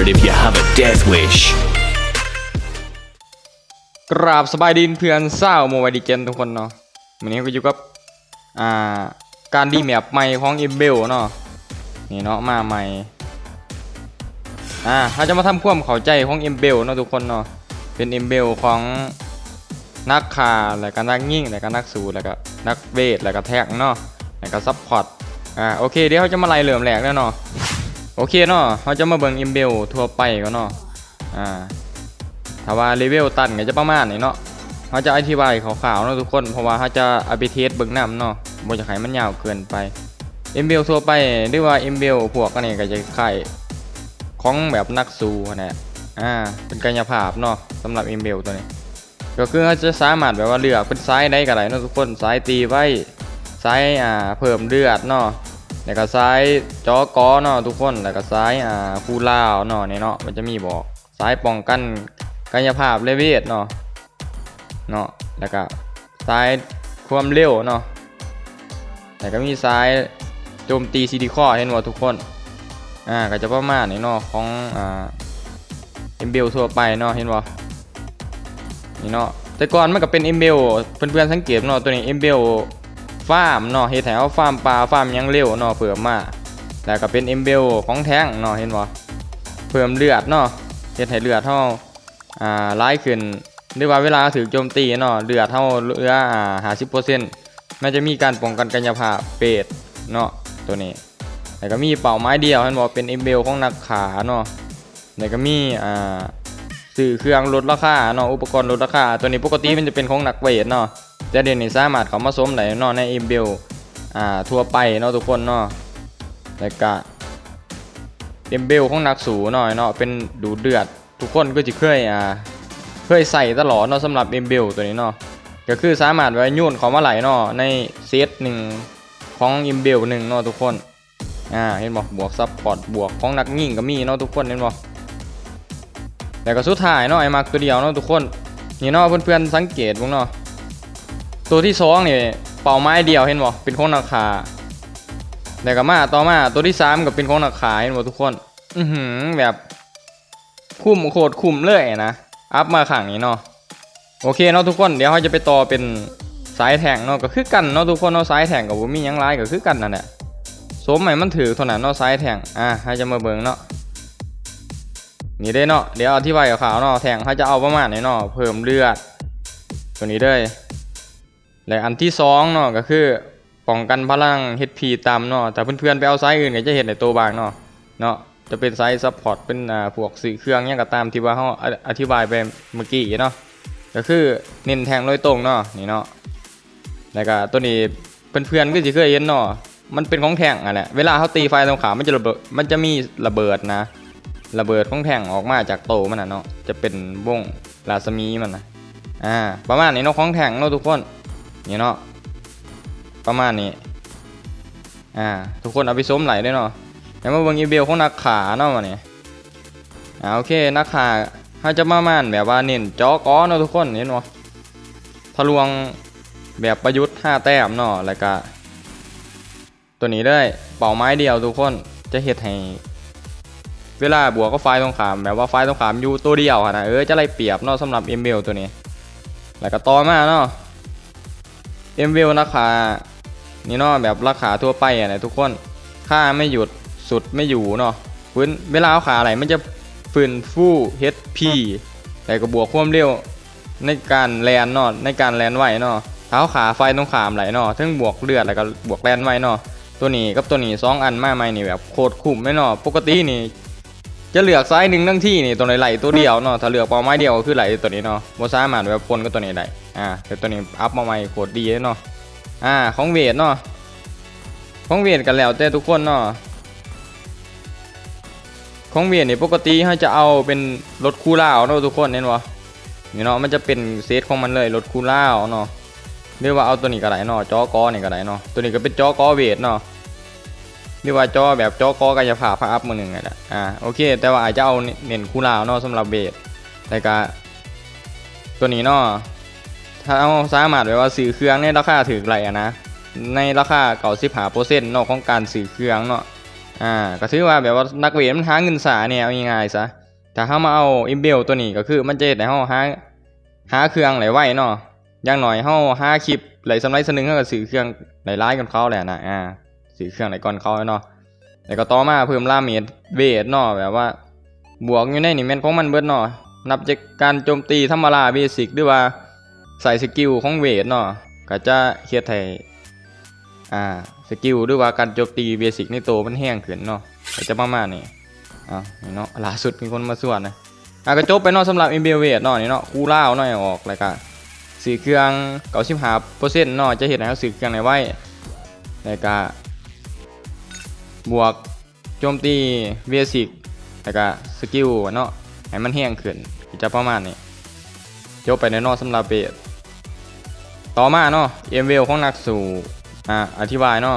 word if you have a death wish. กราบสบายดีเพื่อนเศร้าโมบายดีเจนทุกคนเนาะวันนี้ก็อยู่กับอ่าการดีแมปใหม่ของอิมเบลเนาะนี่เนาะมาใหม่อ่าเราจะมาทำความเข้าใจของอิมเบลเนาะทุกคนเนาะเป็นอิมเบลของนักคาแล้วก็นักยิ่งแล้วก็นักสูแล้วก็นักเวทแล้วก็แท็กเนาะแล้วก็ซัพพอร์ตอ่าโอเคเดี๋ยวเราจะมาไล่เริ่อมแรกแล้วเนาะ โอเคเนาะเราจะมาเบิ่งอิมเบลทั่วไปก็เนาะอ่าถ้าว่าเลเวลตันก็จะประมาณนี้เนาะเขาจะอธิบายขาวๆเนาะทุกคนเพราะว่าเขาจะอัปเดตเบิ่งน้ำเนาะบ่จะให้มันยาวเกินไปเอ็มเบลทั่วไปหรือว่าเอ็มเบลพวกกันนี่ก็จะคล้ายของแบบนักสู้นะอ่าเป็นกายภาพเนาะสำหรับเอ็มเบลตัวนี้ก็คือเขาจะสามารถแบบว่าเลือกเป็นซ้ายได้ก็ได้เนาะทุกคนซ้ายตีไว้ซ้ายอ่าเพิ่มเลือดเนาะ แล้วก็ซ้ายจอกอเนาะทุกคน แล้วก็ซ้ายอ่าคูล่าเนาะนี่เนาะ มันจะมีบอกซ้ายป้องกันกายภาพเลเวทเนาะ เนาะ แล้วก็ซ้ายความเร็วเนาะ แล้วก็มีซ้ายโจมตีซีดีคอเห็นว่าทุกคน อ่า ก็จะประมาณนี้เนาะของอ่าเอ็มเบลทั่วไปเนาะเห็นว่านี่เนาะ แต่ก่อนมันก็เป็นเอ็มเบลเพื่อนๆสังเกตเนาะตัวนี้เอ็มเบล ฟาร์มเนาะเฮ็ดให้เอาฟาร์มปลาฟาร์มหยังเร็วเนาะเพิ่มมาแล้วก็เป็นเอ็มเบลของแท้งเนาะเห็นบ่เพิ่มเลือดเนาะเฮ็ดให้เลือดเฮาอ่าร้ายขึ้นหรือว่าเวลาถูกโจมตีเนาะเลือดเฮาเหลืออ่า50%มันจะมีการป้องกันกายภาพเปรตเนาะตัวนี้แล้วก็มีเป่าไม้เดียวเห็นบ่เป็นเอ็มเบลของนักขาเนาะแล้วก็มีอ่าสื่อเครื่องลดราคาเนาะอุปกรณ์ลดราคาตัวนี้ปกติมันจะเป็นของนักเวทเนาะ แต่เดี๋ยวนี้สามารถเขามาสมได้เนาะในอ็มเบลอ่าทั่วไปเนาะทุกคนเนาะแล้วก็เอ็มเบลของนักสูหน่อยเนาะเป็นดูเดือด ทุกคนก็จะเคยอ่าเคยใส่ตลอดเนาะสำหรับเอ็มเบลตัวนี้เนาะก็คือสามารถไว้ยุ่นเขามาไหลเนาะในเซตหนึ่งของเอ็มเบลหนึ่งเนาะทุกคนอ่าเห็นบอกบวกซับพอร์ตบวกของนักยิ่งก็มีเนาะทุกคนเห็นบอกแต่ก็สุดท้ายเนาะไอ้มักตัวเดียวเนาะทุกคนนี่เนาะเพื่อนๆสังเกตพวกเนาะ ตัวที่สองนี่เป่าไม้เดียวเห็นบ่เป็นของนักขาแล้วก็มาต่อมาตัวที่สามก็เป็นของนักขายหมดทุกคน อือหือแบบคุ้มโคตรคุ้มเลยนะอัพมาขังนี้เนาะโอเคเนาะทุกคนเดี๋ยวเขาจะไปต่อเป็นสายแทงเนาะก็คือกันเนาะทุกคนเนาะสายแทงกับผมมียังไรก็คือกันนั่นแหละสมใหม่มันถือเท่านั้นเนาะสายแทงอะให้จะมาเบิ่งเนาะนี่ได้เนาะเดี๋ยวอธิบายกับข่าวเนาะแทงเขาจะเอาประมาณนี้เนาะเพิ่มเลือดตัวนี้เลย และอันที่สองเนาะก็คือป้องกันพลัง HP ตามเนาะแต่เพื่อนๆไปเอาไซส์อื่นก็จะเห็นในตัวบางเนาะเนาะจะเป็นไซส์ซัพพอร์ตเป็นอ่าพวกสื่อเครื่องเนี่ยก็ตามที่ว่าเขาอธิบายไปเมื่อกี้เนาะก็คือเน้นแทงโดยตรงเนาะนี่เนาะแล้วก็ตัวนี้เพื่อนๆก็จะเคยเห็นเนาะมันเป็นของแทงอะแหละเวลาเขาตีไฟตรงขามันจะระเบิดมันจะมีระเบิดนะ ระเบิดของแทงออกมาจากโตมันน่ะเนาะจะเป็นวงราศมีมันนะอ่าประมาณนี้เนาะของแทงเนาะทุกคน นี่เนาะประมาณนี้อ่าทุกคนเอาไปส้มไหลได้เนาะแล้วมาเบิ่งอีเบลของนักขาเนาะมาเนี่ยอ่าโอเคนักขาเขาจะมาม่านแบบว่าเน้นจอกอเนาะทุกคนเห็นบ่ทะลวงแบบประยุทธ์5แต้มเนาะแล้วก็ตัวนี้ได้เป่าไม้เดียวทุกคนจะเฮ็ดให้เวลาบวกก็ไฟตรงขามแบบว่าไฟตรงขามอยู่ตัวเดียวอะนะเออจะไล่เปรียบเนาะสำหรับเอ็มเบลตัวนี้ แล้วก็ต่อมาเนาะ เอ็มวิวราคา นี่เนาะแบบราคาทั่วไปอะนะทุกคน ค่าไม่หยุดสุดไม่อยู่เนาะฟื้นเวลาเอาขาไหลมันจะฟื้นฟู่ HP แต่ก็บวกความเร็วในการแลนเนาะในการแลนไหวเนาะเท้าขาไฟตรงขามไหลเนาะทั้งบวกเลือดแล้วก็บวกแลนไหวเนาะตัวนี้กับตัวนี้สองอันมาใหม่นี่แบบโคตรคุ้มเลยเนาะปกตินี่ จะเลือกซ้ายหนึ่งทั้งที่นี่ตัวไหนไหลตัวเดียวเนาะถ้าเลือกเป้าไม้เดียวก็คือไหลตัวนี้เนาะบ่สามารถแบบปนกับตัวนี้ได้ อ่าแต่ตัวนี้อัพมาใหม่โคตรดีเลยเนาะอ่าของเวทเนาะของเวทกันแล้วแต่ทุกคนเนาะของเวทนี่ปกติเขาจะเอาเป็นรถคูล่าเนาะทุกคนเห็นบ่นี่เนาะมันจะเป็นเซตของมันเลยรถคูล่าเนาะหรือว่าเอาตัวนี้ก็ได้เนาะจอกอนี่ก็ได้เนาะตัวนี้ก็เป็นจอกอเวทเนาะหรือว่าจอแบบจอกอกายภาพพาอัพมือหนึ่งไงละอ่าโอเค แต่ว่าอาจจะเอาเน้นคูลาเนาะสำหรับเบสแต่ก็ตัวนี้เนาะ ถ้าเอาสามารถแบบว่าสื่อเครื่องในราคาถือไรอะนะ ในราคาเก่าสิบหาเปอร์เซ็นต์นาะของการสื่อเครื่องเนาะ อ่า ก็ถือว่าแบบว่านักเวทมันหาเงินสาเนี่ยเอาง่ายๆซะ ถ้าเฮามาเอาอิมเบลตัวนี้ก็คือมันจะเฮ็ดให้เฮาหาหาเครื่องไหลไวเนาะอย่างน้อยเฮาหาคลิปไหลสำไรสนึงเฮาก็ซื้อเครื่องไหลร้ายกันเขาแหละนะ อ่าซื้อเครื่องไหลก่อนเขาเนาะแล้วก็ต่อมาเพิ่มล่าเมดเวทเนาะแบบว่า บวกอยู่ในนี่แมนของมันเบิดเนาะนับจากการโจมตีธรรมดาเบสิกหรือว่า ใส่สกิลของเวทเนาะก็จะเฮ็ดให้อ่าสกิลหรือว่าการโจมตีเบสิกในตัวมันแห้งขึ้นเนาะก็จะประมาณนี้อะนี่เนาะล่าสุดมีคนมาส่วนนะอะก็จบไปเนาะสำหรับ m b เวทเนาะนี่เนาะคู่ล่าวเนาะออกแล้วก็สีเครื่อง95%เนาะจะเห็นให้เราสีเครื่องไหนไว้แล้วก็บวกโจมตีเบสิกแล้วก็สกิลเนาะให้มันแห้งขึ้นก็จะประมาณนี้จบไปในเนอกสำหรับเบส ต่อมาเนาะเอ็มเวลของนักสู่อ่าอธิบายเนาะ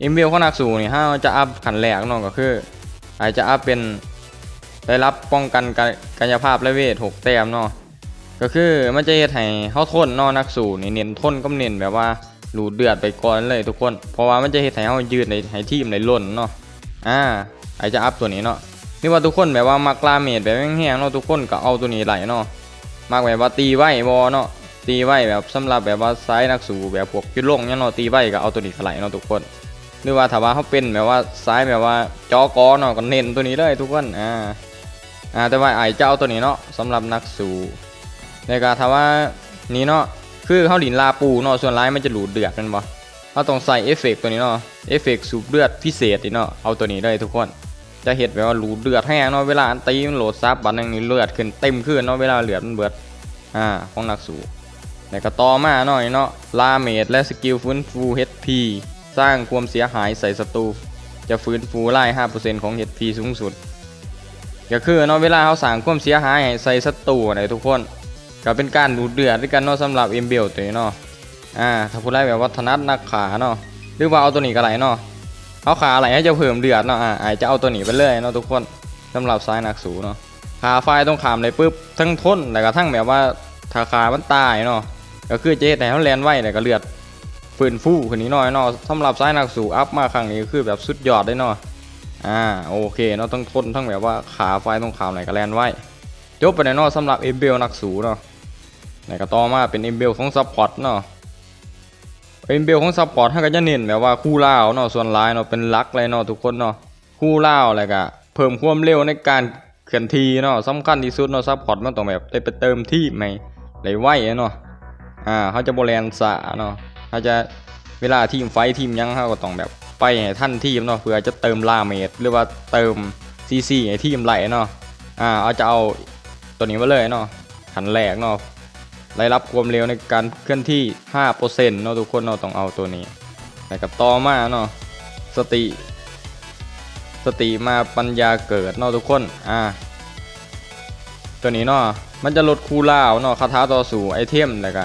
เอ็มเวลของนักสู่นี่ถ้าจะอัพขันแรกเนาะก็คือ อาจจะอัพเป็นได้รับป้องกันกายกายภาพและเวท6แต้มเนาะก็คือมันจะเฮ็ดให้เฮาทนเนาะนักสู่นี่เน้นทนก็เน้นแบบว่าหลูเดือดไปก่อนเลยทุกคน เพราะว่ามันจะเฮ็ดให้เฮายืดในให้ทีมในล่นเนาะอ่าอาจจะอัพตัวนี้เนาะนี่ว่าทุกคนแบบว่ามักลาเมดแบบแห้งๆเนาะทุกคนก็เอาตัวนี้ไหลเนาะมักแบบว่าตีไว้บอเนาะ ตีไว้แบบสำหรับแบบว่าซ้ายนักสู้แบบพวกยุดลงเนี่ยเนาะตีไว้ก็เอาตัวนี้ไหลเนาะทุกคน หรือว่าถ้าว่าเขาเป็นแบบว่าซ้ายแบบว่าจอกอเนาะก็เน้นตัวนี้เลยทุกคนอ่าอ่าแต่ว่าไอจะเอาตัวนี้เนาะสำหรับนักสู้ในการถ้าว่านี่เนาะคือเขาหลินลาปูเนาะส่วนร้ายมันจะหลูดเดือดแมันบ่เขาต้องใส่เอฟเฟกต์ตัวนี้เนาะเอฟเฟกต์สูบเลือดพิเศษนี่เนาะเอาตัวนี้เลยทุกคนจะเห็นแบบว่ารูเดือดแห้งเนาะเวลาตีมันโหลดซับบัตรนึงนี่เลือดขึ้นเต็มขึ้นเนาะเวลาเลือดมันเบิดอ่าของนักสู้ แล้วก็ต่อมาหน่อยเนาะลาเมดและสกิลฟื้นฟู HP สร้างความเสียหายใส่ศัตรูจะฟื้นฟูไล่5%ของ HP สูงสุด ก็คือเนาะเวลาเขาสร้างความเสียหายใส่ศัตรูนะทุกคน ก็เป็นการดูดเดือดด้วยกันเนาะสำหรับเอ็มเบลตัวนี้เนาะอ่าถ้าผู้ไล่แบบว่าถนัดนักขาเนาะหรือว่าเอาตัวนี้ก็ไหลเนาะเอาขาอะไรให้จะเพิ่มเดือดเนาะอ่าอาจจะเอาตัวหนีไปเลยเนาะทุกคนสำหรับซ้ายนักสูเนาะขาไฟต้องขามเลยปุ๊บทั้งทนแล้วก็ทั้งแบบว่าถ้าขามันตายเนาะ ก็คือจะเจ๊แต่เขาแลนไว้แล้วก็เลือดฝืนฟูคนนี้หน่อยเนาะสำหรับซ้ายนักสูอัพมาครั้งนี้คือแบบสุดยอดเลยเนาะอ่าโอเคเนาะต้องทนทั้งแบบว่าขาไฟต้องขามไหนก็แลนไว้จบไปในเนาะสำหรับเอเบลนักสูเนาะแล้วก็ต่อมาเป็นเอเบลของซัพพอร์ตเนาะเป็นเบลของซัพพอร์ตให้ก็จะเน้นแบบว่าคู่ล่าเนาะส่วนร้ายเนาะเป็นลักเลยเนาะทุกคนเนาะคู่ล่าอะไรก็เพิ่มความเร็วในการเคลื่อนที่เนาะสำคัญที่สุดเนาะซัพพอร์ตมันต้องแบบได้ไปเติมที่ใหม่ไหลไวเนาะ อ่าเขาจะโบแลนสะเนาะเขาจะเวลาทีมไฟทีมยังเขาก็ต้องแบบไปให้ท่านทีมเนาะเพื่อจะเติมลาเมดหรือว่าเติมซีซีให้ทีมไหลเนาะอ่าเอาจะเอาตัวนี้มาเลยเนาะขันแรกเนาะได้รับความเร็วในการเคลื่อนที่ 5%เนาะทุกคนเนาะต้องเอาตัวนี้แล้วกับต่อมาเนาะสติ สติมาปัญญาเกิดเนาะทุกคนอ่าตัวนี้เนาะมันจะลดคูลาวเนาะคาถาต่อสู้ไอเทมแล้วก็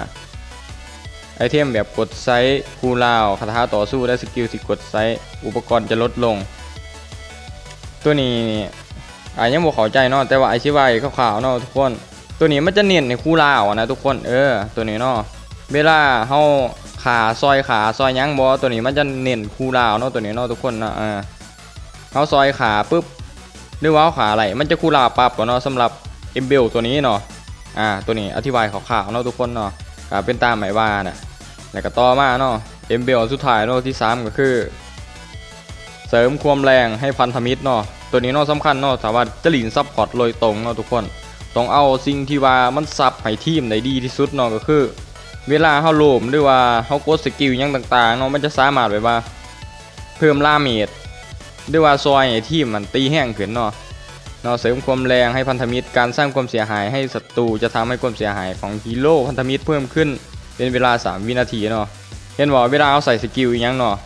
ไอเทมแบบกดไซส์คูลาวคาถาต่อสู้และสกิลที่กดไซส์อุปกรณ์จะลดลง ตัวนี้อ่ายังบ่เข้าใจเนาะแต่ว่าไอชิวายขาวๆเนาะทุกคน ตัวนี้มันจะเน้นในคูลาวนะทุกคนเออตัวนี้เนาะเวลาเฮาขาซอยขาซอยยั้งบอตัวนี้มันจะเน้นคูลาวเนาะตัวนี้เนาะทุกคนนาะอ่าเฮาซอยขาปุ๊บหรือว่าเฮาขาไหลมันจะคูลาวปับเนาะสำหรับเอมเบลตัวนี้เนาะอ่าตัวนี้อธิบายขาวๆเนาะทุกคนเนาะเป็นตามหมายว่าน่ะ แล้วก็ต่อมาเนาะเอมเบลสุดท้ายเนาะที่สามก็คือ เสริมความแรงให้พันธมิตรเนาะตัวนี้เนาะสำคัญเนาะสามารถจะหลินซับพอร์ตโดยตรงเนาะทุกคนต้องเอาสิ่งที่ว่ามันซับให้ทีมได้ดีที่สุดเนาะก็คือ เวลาเฮาโลมหรือว่าเฮากดสกิลยังต่างๆเนาะมันจะสามารถแบบว่า เพิ่มล่าเมจหรือว่าซอยให้ทีมมันตีแห้งขึ้นเนาะเนาะเสริมความแรงให้พันธมิตรการสร้างความเสียหายให้ศัตรูจะทำให้ความเสียหายของฮีโร่พันธมิตรเพิ่มขึ้น เป็นเวลา 3 วินาทีเนาะเห็นว่าเวลาเอาใส่สกิลอหยังเนาะ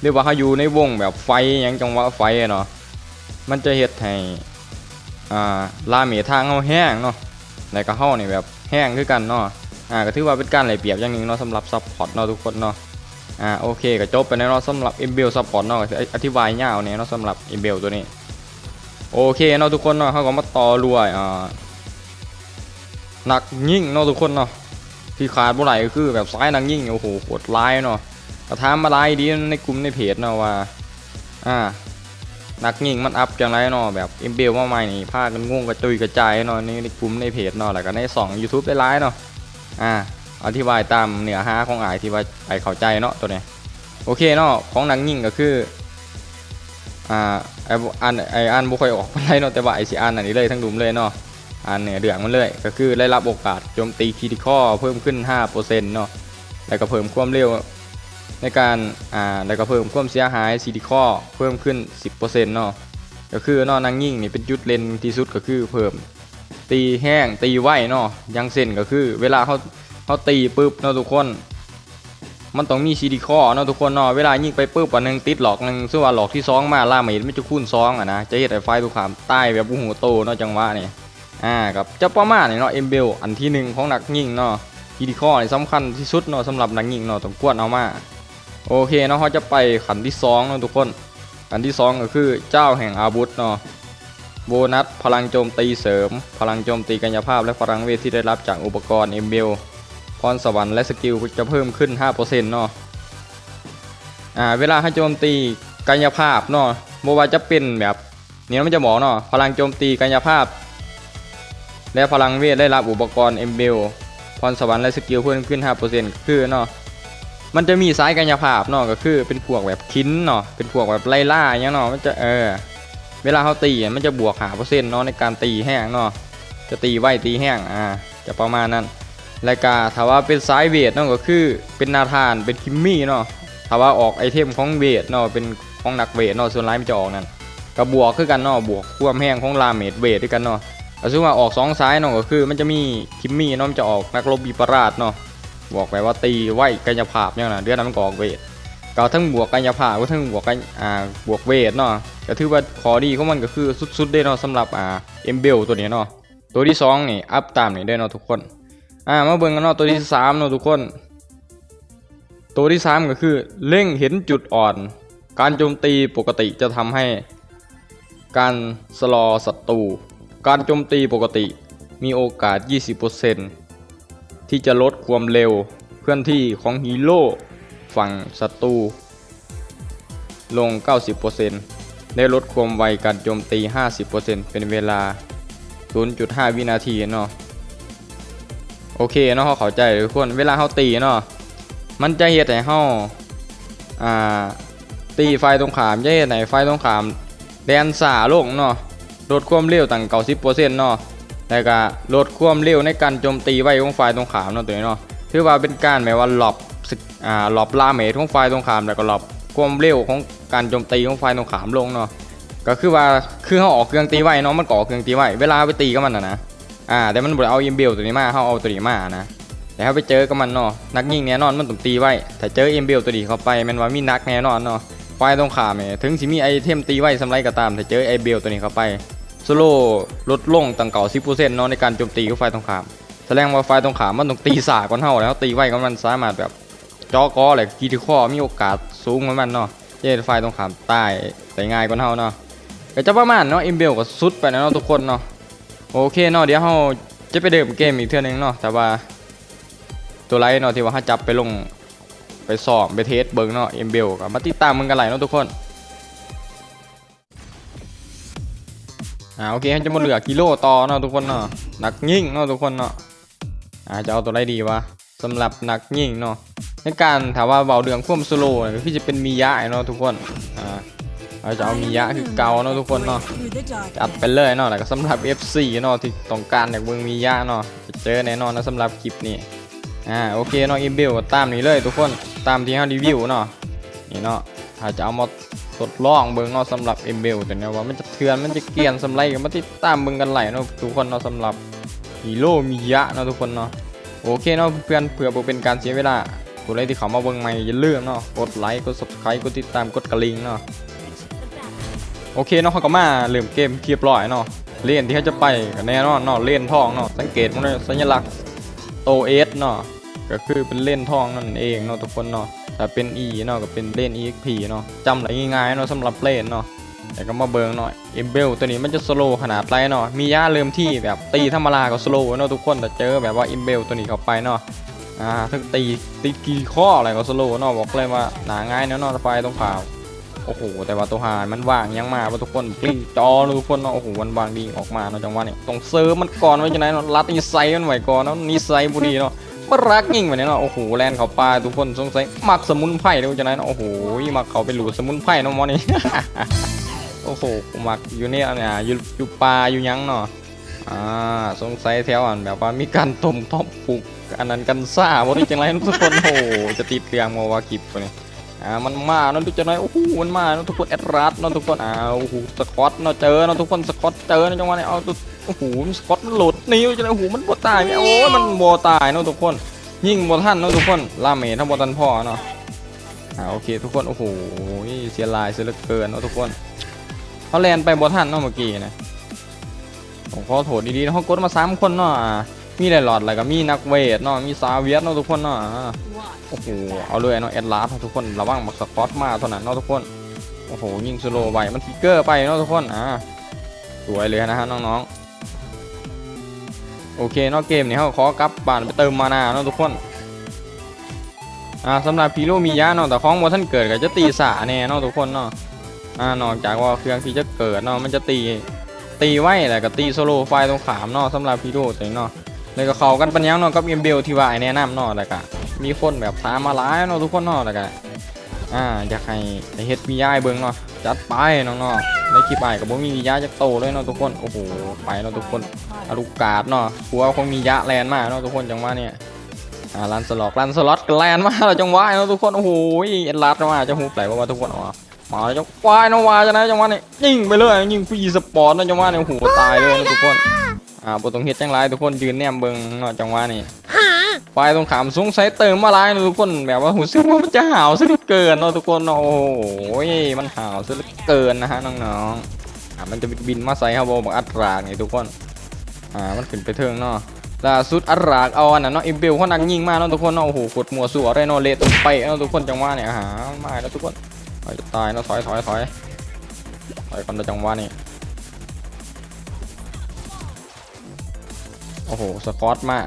หรือว่าเขาอยู่ในวงแบบไฟอหยังจังหวะไฟเนาะมันจะเฮ็ดให้อ่าลาเมทางเฮาแห้งเนาะแล้วก็เฮานี่แบบแห้งคือกันเนาะอ่าก็ถือว่าเป็นการไหลเปรียบอย่างนึงเนาะสำหรับซัพพอร์ตเนาะทุกคนเนาะอ่าโอเคก็จบไปแล้วเนาะสำหรับ m b เบลซัพพอร์ตเนาะอธิบายยาวเนี่ยเนาะสำหรับ m b เบลตัวนี้โอเคเนาะทุกคนเนาะเขาก็มาต่อรวยอ่าหนักยิ่งเนาะทุกคนเนาะ ที่ขาดบ่ไหลก็คือแบบซ้ายนักยิ่งโอ้โหโหดร้ายเนาะกระทำมาไลายดีในกลุ่มในเพจเนาะว่าอ่านักยิงมันอัพจังไรเนาะแบบเอ็มเบลมาใหม่นี่พากันง่วงกระจุยกระจายเนาะในในกลุ่มในเพจเนาะแล้วก็ในสอง YouTube ได้ไลน์เนาะอ่าอธิบายตามเนื้อหาของอายที่ว่าไอเข้าใจเนาะตัวเนี้ยโอเคเนาะของนักยิงก็คืออ่าไออ่านไออ่านบุคอยออกไรเนาะแต่ว่าไอสิอ่านอันนี้เลยทั้งดุมเลยเนาะ อ่านเนื้อเดืองมันเลย ก็คือได้รับโอกาสโจมตีคีติคอเพิ่มขึ้น 5%เนาะแล้วก็เพิ่มความเร็วในการอ่าแล้วก็เพิ่มความเสียหายซีดีคอเพิ่มขึ้น 10%เนาะก็คือเนาะนางยิ่งนี่เป็นจุดเลนที่สุดก็คือเพิ่มตีแห้งตีไหวเนาะยังเส้นก็คือ เวลาเขาเขาตีปุ๊บเนาะทุกคน มันต้องมีซีดีคอเนาะทุกคนเนาะเวลายิงไปปุ๊บอันหนึงติดหลอกหนึงซึ่งว่าหลอกที่สองมาล่าเมดไม่จะคูณสองอะนะจะเห็นไอ้ไฟทุกขามใต้แบบบุหูโตเนาะจังหวะนี่ อ่ากับเจะประมาณนี่เนาะเอ็มเบลอันที่หนึ่งของนักยิงเนาะซีดีคอนี่สำคัญที่สุดเนาะสำหรับนักยิงเนาะต้องกวดเอามาโอเคเนาะเขาจะไปขันที่สองเนาะทุกคนขันที่สองก็คือเจ้าแห่งอาวุธเนาะโบนัสพลังโจมตีเสริม พลังโจมตีกายภาพ และพลังเวทที่ได้รับจากอุปกรณ์เอ็มเบลพรสวรรค์และสกิลจะเพิ่มขึ้น 5%เนาะอ่าเวลาให้โจมตีกายภาพเนาะโมว่าจะเป็นแบบเนี่ยมันจะบอเนาะพลังโจมตีกายภาพ และพลังเวทได้รับอุปกรณ์เอมเบลพรสวรรค์และสกิลเพิ่มขึ้น 5%คือเนาะมันจะมีสายกายภาพเนาะก็คือเป็นพวกแบบคินเนาะเป็นพวกแบบไล่ล่าอย่างเนาะมันจะเออเวลาเขาตีอะมันจะบวกหาเปอร์เซ็นต์เนาะในการตีแห้งเนาะจะตีไหวตีแห้งอ่าจะประมาณนั้นแล้วก็ถ้าว่าเป็นสายเวทเนาะก็คือเป็นนาธานเป็นคิมมี่เนาะถ้าว่าออกไอเทมของเวทเนาะเป็นของหนักเวทเนาะส่วนไลน์มันจะออกนั่นก็บวกคือกันเนาะบวกความแห้งของลาเมดเวทด้วยกันเนาะ แต่ซึ่งว่าออกสองสายเนาะก็คือ มันจะมีคิมมี่เนาะมันจะออกนักรบบิปราชเนาะบอกไปว่าตีไหวกายภาพเนี่ยนะเดือนนั้นก็ออกเวทก็ทั้งบวกกายภาพก็ทั้งบวกกันอ่าบวกเวทเนาะก็ถือว่าขอดีของมันก็คือสุดๆได้เนาะสำหรับอ่าเอ็มเบลตัวนี้เนาะตัวที่สองนี่อัพตามนี่ได้เนาะทุกคนอ่ามาเบิ่งกันเนาะตัวที่สามเนาะทุกคน ตัวที่สามก็คือเล็งเห็นจุดอ่อน การโจมตีปกติจะทำให้ การสลอศัตรู การโจมตีปกติมีโอกาส 20%ที่จะลดความเร็วเคลื่อนที่ของฮีโร่ฝั่งศัตรูลง 90%ได้ลดความไวการโจมตี 50%เป็นเวลา 0.5 วินาทีเนาะโอเคเนาะเขาเข้าใจทุกคนเวลาเขาตีเนาะมันจะเฮ็ดให้เฮาอ่าตีไฟตรงขามจะเฮ็ดให้ไฟตรงขามแดนสาลงเนาะ ลดความเร็วตั้ง90%เนาะแล้วก็ลดความเร็วในการโจมตีไว้ของฝ่ายตรงขามเนาะตัวนี้เนาะถือว่าเป็นการหมายว่าหลบศึกอ่าหลบลาเมทของฝ่ายตรงขามแล้วก็หลบความเร็วของการโจมตีของฝ่ายตรงขามลงเนาะก็คือว่าคือเขาออกเครื่องตีไว้เนาะมันก็ออกเครื่องตีไว้เวลาไปตีกับมันนะนะอ่าแต่มันบ่ได้เอาอิมเบลตัวนี้มาเขาเอาตัวนี้มานะแต่ถ้าไปเจอกับมันเนาะนักยิงแน่นอนมันต้องตีไว้ถ้าเจออิมเบลตัวนี้เข้าไปมันว่ามีนักแน่นอนเนาะฝ่ายตรงขามเนี่ยถึงสิมีไอเทมตีไว้สำไรก็ตามถ้าเจอไอเบลตัวนี้เข้าไป สโลลดลงตั้งเก่า10%เนาะในการโจมตีกับไฟตรงข้าม แสดงว่าไฟตรงข้ามมันต้องตีสากก่อนเท่าแล้วตีไว้ก็มันสามารถแบบจอกออะไรกีทีข้อมีโอกาสสูงเหมือนมันเนาะเย้ไฟตรงข้ามตายแต่ง่ายกว่าเท่าเนาะก็จะประมาณเนาะอิมเบลก็สุดไปนะเนาะทุกคนเนาะโอเคเนาะเดี๋ยวเราจะไปเดิมเกมอีกเทื่อนึงเนาะแต่ว่าตัวไรเนาะที่ว่าเขาจับไปลงไปสอบไปเทสเบิงเนาะอิมเบลก็มาติดตามมึงกันไหลเนาะทุกคน อ่าโอเคจะมาเหลือกิโลต่อเนาะทุกคนเนาะหนักยิ่งเนาะทุกคนเนาะอ่าจะเอาตัวไรดีวะสำหรับหนักยิ่งเนาะในการถามว่าเบาเดืองควมสโลว์เนี่จะเป็นมียะเนาะทุกคนอ่าเราจะเอามียะคือเกาเนาะทุกคนเนาะจัดไปเลยเนาะแล้วก็สำหรับ FC เนาะที่ต้องการอยากเบิ่งมียะเนาะจะเจอแน่นอนนะสำหรับคลิปนี้อ่าโอเคเนาะอิมเบลก็ตามนี้เลยทุกคนตามที่เรารีวิวเนาะนี่เนาะถ้าจะเอามา ทดลองเบิงเนาะสำหรับเอ็มเบลแต่เนี่ยว่ามันจะเถื่อนมันจะเกลียนสำไรกันมาติดตามเบิงกันไหลเนาะทุกคนเนาะสำหรับฮีโร่มียะเนาะทุกคนเนาะโอเคเนาะเพื่อนเผื่อเป็นการเสียเวลาผู้ใดที่เขามาเบิงใหม่อย่าลืมเนาะกดไลค์กด subscribe กดติดตามกดกระลิงเนาะโอเคเนาะเขาก็มาเริ่มเกมเรียบร้อยเนาะเล่นที่เขาจะไปก็แน่นอนเนาะเล่นทองเนาะสังเกตมันเลยสัญลักษณ์โตเอสเนาะก็คือเป็นเล่นทองนั่นเองเนาะทุกคนเนาะ ถ้าเป็น E เนาะก็เป็นเล่น EXP เนาะจำได้ง่ายๆเนาะสำหรับเล่นเนาะแต่ก็มาเบิงหน่อยเอมเบลตัวนี้มันจะสโลว์ขนาดไรเนาะมีย่าเริ่มที่แบบตีธรรมดาก็สโลว์เนาะทุกคนแต่เจอแบบว่าเอมเบลตัวนี้เข้าไปเนาะอ่าถ้าตีตีกี่ข้ออะไรก็สโลว์เนาะบอกเลยว่าหนาง่ายเนาะเนาะไฟตรงขาวโอ้โหแต่ว่าตัวหารมันว่างยังมาว่าทุกคนกลิ้งจอทุกคนเนาะโอ้โหมันวางดีออกมาเนาะจังหวะนี้ต้องเซิร์ฟมันก่อนไว้จังไหนเนาะรัดนิสัยมันไว้ก่อนเนาะนิสัยบุรีเนาะ มันรักยิ่งไปเนี่ยเนาะโอ้โหแลนเขาปลาทุกคนสงสัยมักสมุนไพรเนาะจังไหนเนาะโอ้โหมักเขาไปหลูดสมุนไพรเนาะมอนี่โอ้โหมักอยู่เนี่ยเนี่ยอยู่อยู่ปลาอยู่ยังเนาะอ่าสงสัยแถวอันแบบว่ามีการต้มท็อปปลูกอันนั้นกันซ่าบ่ได้จังไรทุกคนโอ้โหจะติดเรียงมาวากิบไปเนี่ยอ่ามันมาเนาะทุกจะน้อยโอ้โหมันมาเนาะทุกคนแอดรัสเนาะทุกคนอ่าโอ้โหสกอตเนาะเจอเนาะทุกคนสกอตเจอเนาะจังหวะนี้เอาตุ อ้โหสกอตมันหลุดนิ้วจะได้โอ้โหมันบ่ตายเนี่ยโอ้ยมันบ่ตายเนาะทุกคน ยิงบ่ทันเนาะทุกคนลาเมททั้งบ่ทันพ่อเนาะอ่าโอเคทุกคนโอ้โหเสียลายเสียเหลือเกินเนาะทุกคนเขาแลนไปบ่ทันเนาะเมื่อกี้นะผมขอโทษดีๆนะเขากดมาสามคนเนาะอ่ามีหลายหลอดอะไรก็มีนักเวทเนาะมีซาเวียสเนาะทุกคนเนาะอ่าโอ้โหเอาเลยเนาะแอดลาสทุกคนระวังบักสกอตมาเท่านั้นเนาะทุกคนโอ้โหยิงสโลว์ไว้มันฟิกเกอร์ไปเนาะทุกคนอ่าสวยเลยนะฮะน้องๆ โอเคนาะเกมนี้เขาขอกลับบ้านไปเติมมานาเนาะทุกคนอ่าสำหรับพีโรมียะเนาะแต่ของว่าท่านเกิดก็จะตีสาแน่เนาะทุกคนเนาะอ่านอกจากว่าเครื่องที่จะเกิดเนาะมันจะตีตีไว้แหละก็ตีโซโลไฟตรงขามเนาะสำหรับพีโรตัวนี้เนาะเลยก็เข้ากันปัญญาเนาะกับเอ็มเบลที่ว่าไอแนะนำเนาะแล้วก็มีคนแบบถามมาหลายเนาะทุกคนเนาะแล้วก็ อ่าอยากให้ให้เฮ็ดวียายเบิ่งเนาะจัดไปน้องๆในคลิปอ้ายก็บ่มีวียาจักโตเลยเนาะทุกคนโอ้โหไปเนาะทุกคนอลูกกาดเนาะกลัวคงมียะแลนมากเนาะทุกคนจังหวะเนี่ยอ่าลันสล็อกลันสล็อตแลนมาแล้วจังหวะเนาะทุกคนโอ้โหเอ็นลัดมาจะฮู้ไหลว่าทุกคนอ๋อมาจังหวะเนาะว่าจังไดจังหวะนี้ยิงไปเลยยิงฟรีสปอร์ตเนาะจังหวะนี้โอ้โหตายเลยเนาะทุกคน อ่าบ่ต้องเฮ็ดจังไรทุกคนยืนแนมเบิ่งเนาะจังหวะนี้ไฟตรงขามสงสัยเติมมาหลายนะทุกคนแบบว่าหูซึกว่ามันจะหาวซะเหลือเกินเนาะทุกคนเนาะโอ้โหมันหาวซะเหลือเกินนะฮะน้องๆอ่ามันจะบินมาใส่ครับบอกอัตรากนี่ทุกคนอ่ามันขึ้นไปเทิงเนาะล่าสุดอัตรากเอาอันนั้นเนาะอิมเบลเขานักยิงมากเนาะทุกคนเนาะโอ้โหกดมัวสู้อะไรเนาะเละตรงไปเนาะทุกคนจังหวะเนี่ยหามาแล้วทุกคนเอาจะตายเนาะถอยถอยถอยถอยก่อนเดี๋ยวจังหวะนี่ โอ้โห สกอตมา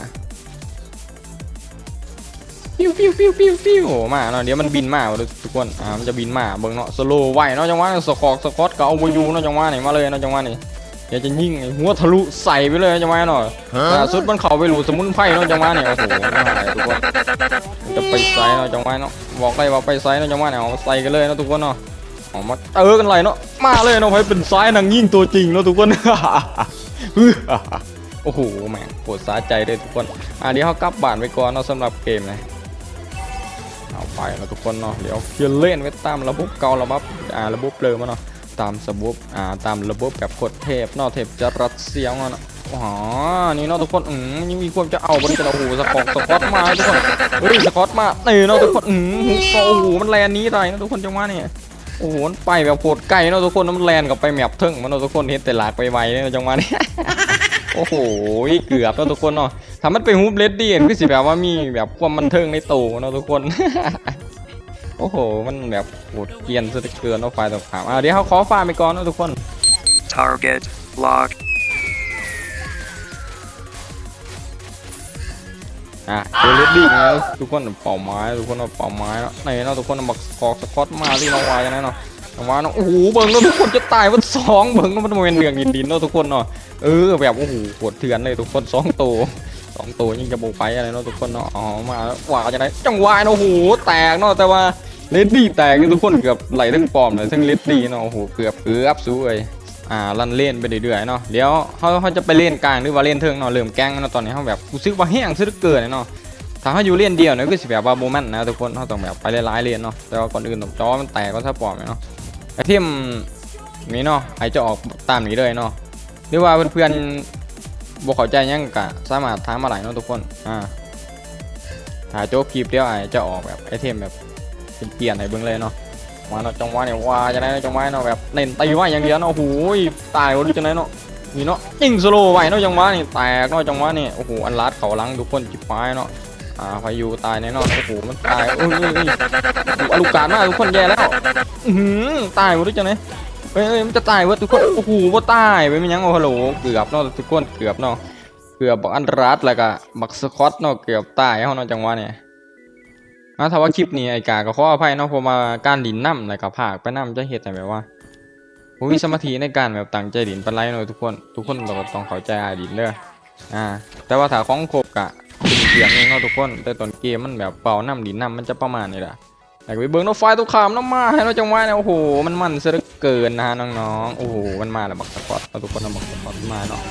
ฟิวฟิวฟิวฟิวฟิวมาเนาะเดี๋ยวมันบินมาเว้ยทุกคนอ่ามันจะบินมาเบิ่งเนาะสโลว์ไว้เนาะจังหวะนี้สกอกสกอตก็เอาไปอยู่เนาะจังหวะนี้มาเลยเนาะจังหวะนี้เดี๋ยวจะยิงไอ้หัวทะลุใส่ไปเลยจังหวะนี้เนาะล่าสุดมันเข้าไปหลูสมุนไพรเนาะจังหวะนี้โอ้โหน่าหายทุกคนมันจะไปไซเนาะจังหวะเนาะบอกได้ว่าไปไซเนาะจังหวะนี้เอาใส่กันเลยเนาะทุกคนเนาะออกมาเออกันเลยเนาะมาเลยเนาะไปเป็นไซนางยิงตัวจริงเนาะทุกคน โอ้โหแม่งปวดสาใจเลยทุกคนอะเดี๋ยวเขากลับบ้านไปก่อนเนาะสำหรับเกมนะเอาไปแล้วทุกคนเนาะเดี๋ยวเพียนเล่นไว้ตามระบบเก่าระบบอ่าระบบเดิมอะเนาะตามระบบอ่าตามระบบแบบกดเทปเนาะเทปจะรัดเสียงเนาะอ๋อนี่เนาะทุกคนอืมยังมีความจะเอาบริการโอ้โหสกอตสกอตมาทุกคนเฮ้ยสกอตมานี่เนาะทุกคนอืมโอ้โหมันแลนนี้ได้นะทุกคนจังหวะนี่ยโอ้โหไปแบบโคตรไกลเนาะทุกคนแล้วมันแลนกับไปแมปเทิงมันเนาะทุกคนเห็นแต่หลากไปไวเนาะจังหวะนี้ โอ้โหเกือบเนาะทุกคนเนาะถ้ามันเป็นฮูปเลดดี้ก็สิแบบว่ามีแบบความบันเทิงในตู้เนาะทุกคนโอ้โห มันแบบโหดเกรียนซะเหลือเกินเนาะไฟล์ตกขามอะเดี๋ยวเขาขอฟาร์มไปก่อนเนาะทุกคน Target locked. อะเจอเลดดี้แล้วทุกคนเป่าไม้ทุกคนเอาเป่าไม้เนาะไหนเนาะทุกคนเอาบักกอกสกอตมาที่น้องวายนะเนาะ น้องวาเนาะโอ้โหเบิ่งเนาะทุกคนจะตายวันสองเบิ่งเนาะมันเป็นเรื่องดินดินเนาะทุกคนเนาะเออแบบโอ้โหโหดเถื่อนเลยทุกคนสองตัวสองตัวยิ่งจะโบกไปอะไรเนาะทุกคนเนาะอ๋อมาแล้วาจะได้จังหวะเนาะโอ้โหแตกเนาะแต่ว่าเลดดี้แตกทุกคนเกือบไหลทั้งปอมเลยทั้งเลดดี้เนาะโอ้โหเกือบเกือบสู้เลยอ่าลั่นเล่นไปเรื่อยๆเนาะเดี๋ยวเขาเขาจะไปเล่นกลางหรือว่าเล่นเทิงเนาะเริ่มแกงเนาะตอนนี้เขาแบบรู้สึกว่าแห้งซะเกือเกินเนาะถ้าเขาอยู่เล่นเดียวเนี่ยก็สิแบบว่าโมเมนต์นะทุกคนเขาต้องแบบไปหลายๆเล่นเนาะแต่ว่าก่อนอื่นต้องจอมันแตกก็ถ้าปลอมเนาะ ไอเทมนี้เนาะไอจะออกตามนี้เลยเนาะหรือว่าเพื่อนๆบ่เข้าใจยังกะสามารถถามมาหลายเนาะทุกคนอ่าถ้าโจ๊กคลิปเดียวไอจะออกแบบไอเทมแบบเปลี่ยนๆให้เบิ่งเลยเนาะมาเนาะจังหวะเนี่ยว่าจะได้เนาะจังหวะเนาะแบบเน้นตีไว้อย่างเดียวเนาะโอ้โหตายวันนี้จังไดเนาะนี่เนาะยิงสโลว์ไว้เนาะจังหวะนี่แตกเนาะจังหวะนี่โอ้โหอันลัดเขาลังทุกคนจิบปลายเนาะ อ่าพายุตายแน่นอนโอ้โหมันตายเอ้ยเอ้ยเอ้ยโอ้โหอลูกการมากทุกคนแย่แล้วอือหือตายวันนี้จังไดเอ้ยเอ้ยมันจะตายเวะทุกคนโอ้โหว่าตายไปมันยังโอ้โหเกือบเนาะทุกคนเกือบเนาะเกือบบักอันรัดแล้วก็บักสกอตเนาะเกือบตายเฮาเนาะจังหวะเนี่ยอะถ้าว่าคลิปนี้ไอ้กาก็ขออภัยเนาะเพราะว่าการดินน้ำแล้วก็ภาคไปน้ำจะเฮ็ดให้แบบว่าบ่มีสมาธิในการแบบตั้งใจดินปานไรเนาะทุกคน ทุกคนต้องต้องเข้าใจอาดินเด้ออ่าแต่ว่าถ้าของครบกะ เสียงเองเนาะทุกคน แต่ตอนเกมมันแบบเป่าน้ำดินน้ำมันจะประมาณนี้แหละอยากไปเบิ่งนาะไฟตัวขามน้ำมาให้เราจังหวะเนี่ยโอ้โหมันมันเหลือเกินนะฮะน้องๆโอ้โหมันมาแล้วบักสปอร์ตเอาทุกคนเอาบักสปอร์ตมาเนาะ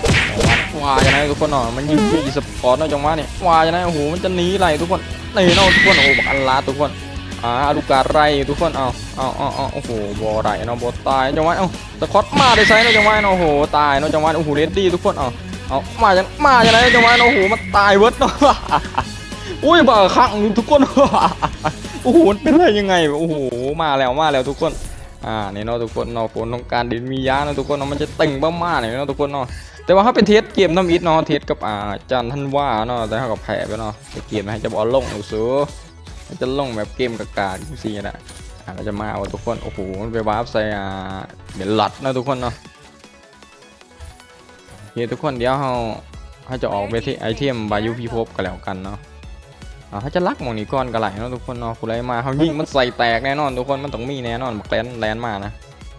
ว้าอย่างไรทุกคนเนาะมันยิงยิงสปอร์ตเนาะจังหวะเนี่ยว้าอย่างไรโอ้โหมันจะหนีไหลทุกคนนี่เนาะทุกคนโอ้บักอันลาทุกคนอ่าลูกาไรทุกคนเอาเอาเอาเอาโอ้โหบอไรเนาะบอตายจังหวะเอ้าสกอตมาได้ไซน์เนาะจังหวะเนาะโอ้โหตายเนาะจังหวะโอ้โหเรดดี้ทุกคนเอา เอามาจังมาจังไรจังหวะเนาะโอ้โหมันตายเวิร์ดเนาะอุ้ยบ้าข้งทุกคนโอ้โหมันเป็นอะไรยังไงโอ้โหมาแล้วมาแล้วทุกคนอ่านี่เนาะทุกคนเนาะผลของการดินมียาเนาะทุกคนเนาะมันจะตึงบ้าๆหน่ยเนาะทุกคนเนาะแต่ว่าถ้าเป็นเทสเกมน้ำอิดเนาะเทสกับอ่าจันทันว่าเนาะแต่ถ้ากับแพ้ไปเนาะเกมให้จะบอลลงหนูซื้อจะลงแบบเกมกากาจริงๆนะอะเราจะมาเอาทุกคนโอ้โหมันไปวาร์ปใส่อ่าเดี๋ยวหลัดนะทุกคนเนาะ โอเคทุกคนเดี๋ยวเราเขาจะออกไปที่ไอเทมบายุพิภพกันแล้วกันเนาะอ่าเขาจะลักมองนี้ก่อนกันไหลเนาะทุกคนเนาะผู้ไรมาเขายิงมันใส่แตกแน่นอนทุกคนมันต้องมีแน่นอนบักแลนแลนมานะ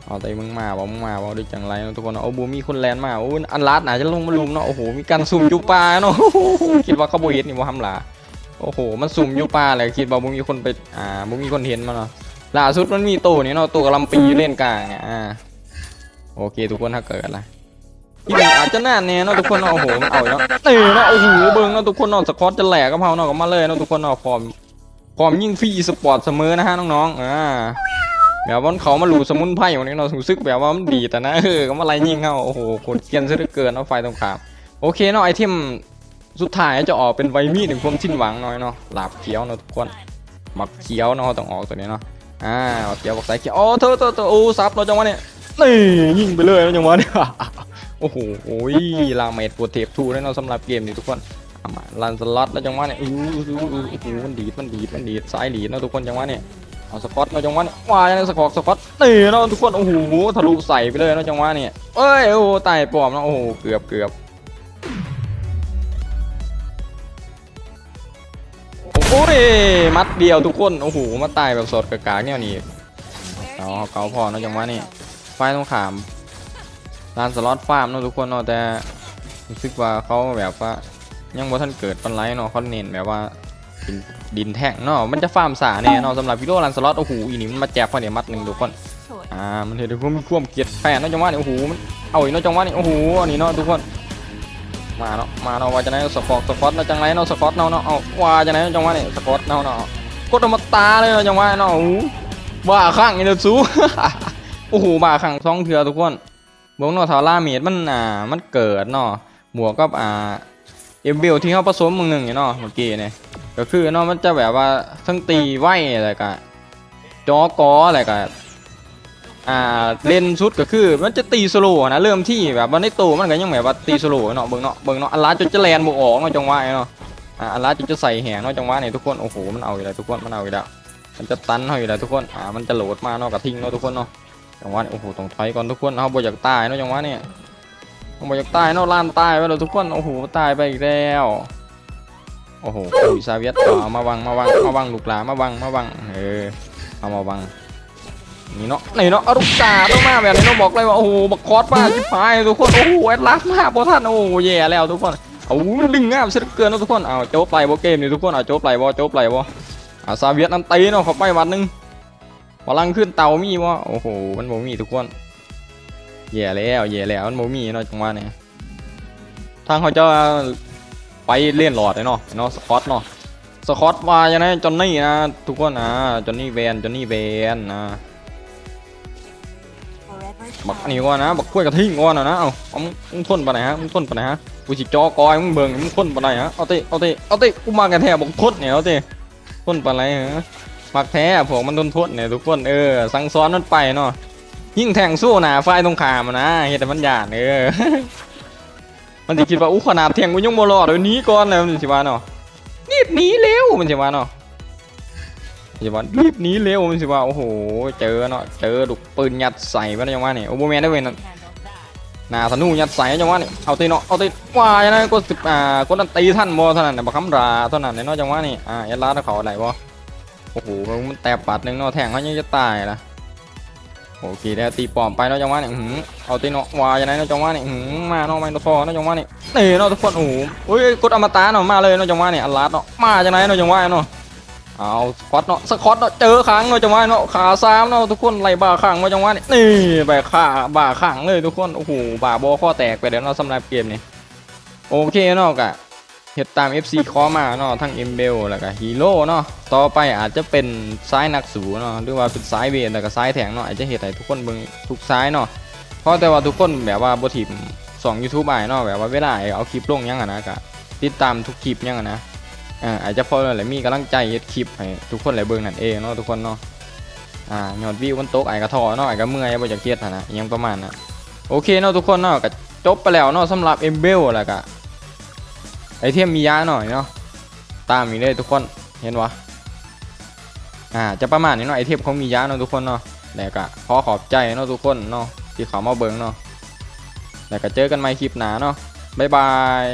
เอาแต่มึงมาบอกมึงมาบอกด้วยจังไรเนาะทุกคนเนาบูมีคนแลนมาโอ้อันลัดน่าจะลงมาลุมเนาะโอ้โหมีการซุ่มจุปลาเนาะคิดว่าเขาโบเฮ็ดนี่ว่าทำหลาโอ้โหมันสุ่มยูป่าเลยคิดว่าบ่มีคนไปอ่าบ่มีคนเห็นมันเนาะล่าสุดมันมีตัวนี่เนาะตัวกำลังปีเล่นกลางเนี่ยอ่าโอเคทุกคนถ้าเกิดอะ ไรที่นี่อาจจะน่าแน่เนาะทุกคนเนาะโอ้โหมันเอาเนาะนี่เนาะโอ้โหเบิ่งเนาะทุกคนเนาะสกอตจะแหลกกับเฮาเนาะก็มาเลยเนาะทุกคนเนาะพร้อมพร้อมยิ่งฟรีสปอร์ตเสมอนะฮะน้องๆอ่าแบบว่าเขามาหลูสมุนไพรอย่างนี้เนาะรู้สึกแบบว่ามันดีแต่นะเออก็มาไล่ยิงเฮาโอ้โหโคตรเกรียนซะเหลือเกินเนาะไฟตรงขามโอเคเนาะไอเทมสุดท้ายจะออกเป็นไวมีดถึงความสิ้นหวังน่อยเนาะหลาบเขียวเนาะทุกคนบักเขียวเนาะต้องออกตัวนี้เนาะอ่าบักเขียวบักสายเขียวโอ้เธอเธอเธอโอ้ซับเราจังวะเนี้นี่ยิงไปเลยเนาะจังวะเนี้ โอ้โหโอ้ยลาเมดปวดเทปทูเลยเนาะสำหรับเกมนี้ทุกคนเอามาลันสล็อตแล้วจังหวะเนี้อู้อู้อู้โอ้มันดีดมันดีดมันดีดสายดีดนะทุกคนจังหวะเนี้เอาสกอตเนาะจังหวะนี้ว้ายสกอตสกอตนี่เนาะทุกคนโอ้โหทะลุใส่ไปเลยนะจังหวะเนี้เอ้ยโอ้ตายปลอมนะโอ้โหเกือบเกือบโอ้ยมัดเดียวทุกคนโอ้โหมาตายแบบสดกะกาเนี่ยนี่เอาเกาพอนะจังหวะนี่ไฟต้องขาม ลานสล็อตฟาร์มเนอะทุกคนเนาะแต่รู้สึกว่าเขาแบบว่ายังบ่ทันเกิดปันไลเนาะเขาเน้นแบบว่าดินดินแท่งเนาะมันจะฟาร์มสาแน่เนาะสำหรับวิดีโอลานสล็อตโอ้โหอีนี่มันมาแจกพอเนี่ยมัดหนึ่งทุกคนอ่ามันเห็นทุกคนมีความเกลียดแฟนเนาะจังหวะนี่โอ้โหมันเอาอีกเนาะจังหวะนี่โอ้โหอันนี้เนาะทุกคนมาเนาะมาเนาะว่าจะไหนสปอตสปอตเนาะจังไรเนาะสปอตเนาะเนาะเอาว่าจะไหนจังหวะนี่สปอตเนาะเนาะกดออมตาเลยเนาะจังหวะเนาะโอ้โหบ้าข้างนี่เด้อซูโอ้โหบ้าข้างท้องเถื่อทุกคน บิ่งเนาะทาร่าเมดมันอ่ามันเกิดเนาะบวกกับอ่าเอมเบลที่เขาผสมมึงหนึ่งอยู่เนาะเมื่อกี้เนี่ยก็คือเนาะมันจะแบบว่าทั้งตีไว้อะไรกะจอกออะไรกะอ่าเล่นสุดก็คือมันจะตีสโลว์นะเริ่มที่แบบว่าในตัวมันก็ยังแบบว่าตีสโลว์เนาะเบิ่งเนาะเบิ่งเนาะอันลาจนจะแลนบ่ออกเนาะจังหวะเนาะอ่าอันลาจนจะใส่แหงเนาะจังหวะเนี่ยทุกคนโอ้โหมันเอาอยู่แล้วทุกคนมันเอาอยู่แล้วมันจะตันเขาอยู่แล้วทุกคนอ่ามันจะโหลดมาเนาะกระทิงเนาะทุกคนเนาะ จังหวะโอ้โหต้องถอยก่อนทุกคนเขาบอยากตายเนาะจังหวะเนี่เขาบอยากตายเนาะล้านตายไปแล้วทุกคนโอ้โหตายไปอีกแล้วโอ้โหอุซาเวียตเอามาวางมาวางมาวางลูกหลามาวางมาวางเออเอามาวางนี่เนาะนี่เนาะอารุกาต้องมาแบบนี้เนาะบอกเลยว่าโอ้โหบักคอสมาชิบหายทุกคนโอ้โหแอดลาสมากพอท่านโอ้โหแย่แล้วทุกคนเอาลิงงามเสียเหลือเกินนะทุกคนเอาโจ๊บไหลบ่เกมนี่ทุกคนเอาโจ๊บไหลบ่โจ๊บไหลบ่อ่าซาเวียตนั่นตีเนาะเขาไปวันหนึง พลังขึ้นเตามีบ่โอ้โหมันบ่มีทุกคนแย่แล้วแย่แล้วมันบ่มีเนาะจังหวะนี้ทางเขาจะไปเล่นหลอดเลยเนาะเนาะสกอตเนาะสกอตว่าอย่างไรจอนนี่นะทุกคนอ่าจอนนี่แวนจอนนี่แวนนะบักอันนี้ก่อนนะบักกล้วยกระทิงก่อนนะนะเอาเอามึงทนปไหนฮะมึงทนไปไหนฮะกูสิจอกอยมึงเบิ่งมึงทนไปไหนฮะเอาเตะเอาเตะเอาเตะกูมากันแท้บอกทนเนี่ยเอาเตะทนไปไหนฮะ มักแท้พวกมันทนทนเนี่ยทุกคนเออสั่งซ้อนมันไปเนาะยิ่งแทงสู้หนาไฟตรงขามนะเฮ็ดแต่มันหยาดเออมันสิคิดว่าอู้ขนาดแทงกูยังบ่รอดเดี๋ยวหนี้ก่อนเลยมันสิว่าเนาะรีบหนีเร็วมันสิว่าเนาะอย่าว่ารีบหนีเร็วมันสิว่าโอ้โหเจอเนาะเจอลูกปืนยัดใส่ไปนะจังหวะนี่โอ้โหแมนได้เว้นนะหนาธนูยัดใส่จังหวะนี่เอาตีเนาะเอาตีว่าอย่างนั้นก็สิบอ่าก็นั่นตีท่านบ่เท่านั้นน่ะบักคำราเท่านั้นเนาะจังหวะนี่อ่าเอลลาดเขาอะไรบ่ โอ้โหมันแตบปัดหนึ่งเนาะแทงเขายังจะตายละโอเคแล้วตีปอมไปเนาะจังหวะเนี่ยอื้อหือเอาตีเนาะวายยังไงเนาะจังหวะเนี่ยหือมาเนาะไม่ต้องฟอเนาะจังหวะเนี่ยนี่เนาะทุกคนโอ้โหเฮ้ยกดอมตะเนาะมาเลยเนาะจังหวะเนี่ยอัลลัดเนาะมาจังไงเนาะจังหวะเนาะเอาสควอตเนาะสควอตเนาะเจอค้างเนาะจังหวะเนาะขาซ้ำเนาะทุกคนไล่บ่าข้างเนาะจังหวะเนี่ยนี่ไปขาบ่าข้างเลยทุกคนโอ้โหบ่าโบข้อแตกไปแล้วเนาะสำหรับเกมนี้โอเคเนาะกะ เฮ็ดตาม FC คอมาเนาะทั้งเอ็มเบลแล้วก็ฮีโร่เนาะต่อไปอาจจะเป็นซ้ายนักสูเนาะหรือว่าเป็นซ้ายเวทแล้วก็ซ้ายแทงเนาะอาจจะเฮ็ดให้ทุกคนเบิ่งทุกซ้ายเนาะเพราะแต่ว่าทุกคนแบบว่าบ่ถิ่มสอง YouTube อ้ายเนาะแบบว่าเวลาอ้ายเอาคลิปลงยังอะนะก็ติดตามทุกคลิปยังอะนะอ่าอาจจะพอแล้วแหละมีกำลังใจเฮ็ดคลิปให้ทุกคนได้เบิ่งนั่นเองเนาะทุกคนเนาะอ่ายอดวิวมันตกอ้ายก็ทอเนาะไอ้ายก็เมื่อยบ่อยากเฮ็ดหันนะยังประมาณนั้นโอเคเนาะทุกคนเนาะก็จบไปแล้วเนาะสำหรับเอ็มเบลแล้วก็ ไอเทมมียาหน่อยเนาะตามอีกเลยทุกคนเห็นวะอ่าจะประมาณนี้เนาะไอเทมเขามียาเนาะทุกคนเนาะแล้วก็ขอขอบใจเนาะทุกคนเนาะที่เขามาเบิ่งเนาะแล้วก็เจอกันใหม่คลิปหน้าเนาะบ๊ายบาย